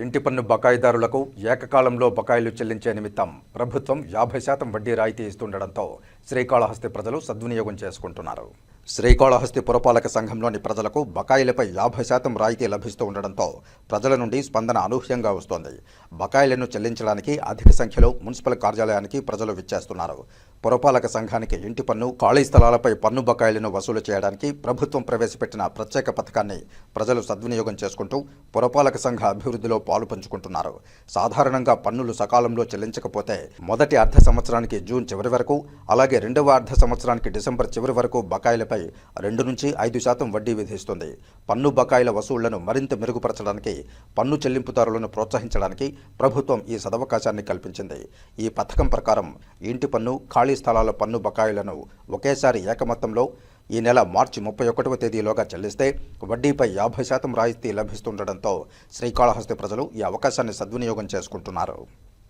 ఇంటి పన్ను బకాయిదారులకు ఏకకాలంలో బకాయిలు చెల్లించే నిమిత్తం ప్రభుత్వం యాభై శాతం వడ్డీ రాయితీ ఇస్తుండటంతో శ్రీకాళహస్తి ప్రజలు సద్వినియోగం చేసుకుంటున్నారు. శ్రీకాళహస్తి పురపాలక సంఘంలోని ప్రజలకు బకాయిలపై యాభై శాతం రాయితీ లభిస్తూ ఉండడంతో ప్రజల నుండి స్పందన అనూహ్యంగా వస్తోంది. బకాయిలను చెల్లించడానికి అధిక సంఖ్యలో మున్సిపల్ కార్యాలయానికి ప్రజలు విచ్చేస్తున్నారు. పురపాలక సంఘానికి ఇంటి పన్ను ఖాళీ స్థలాలపై పన్ను బకాయిలను వసూలు చేయడానికి ప్రభుత్వం ప్రవేశపెట్టిన ప్రత్యేక పథకాన్ని ప్రజలు సద్వినియోగం చేసుకుంటూ పురపాలక సంఘ అభివృద్ధిలో పాలు పంచుకుంటున్నారు. సాధారణంగా పన్నులు సకాలంలో చెల్లించకపోతే మొదటి అర్ధ సంవత్సరానికి జూన్ చివరి వరకు అలాగే రెండవ అర్ధ సంవత్సరానికి డిసెంబర్ చివరి వరకు బకాయిలపై రెండు నుంచి ఐదు శాతం వడ్డీ విధిస్తుంది. పన్ను బకాయిల వసూళ్ళను మరింత మెరుగుపరచడానికి పన్ను చెల్లింపుదారులను ప్రోత్సహించడానికి ప్రభుత్వం ఈ సదవకాశాన్ని కల్పించింది. ఈ పథకం ప్రకారం ఇంటి పన్ను ఖాళీ స్థలాల పన్ను బకాయిలను ఒకేసారి ఏకమొత్తంలో ఈ నెల మార్చి ముప్పై ఒకటవ తేదీలోగా చెల్లిస్తే వడ్డీపై యాభై శాతం రాయితీ లభిస్తుండటంతో శ్రీకాళహస్తి ప్రజలు ఈ అవకాశాన్ని సద్వినియోగం చేసుకుంటున్నారు.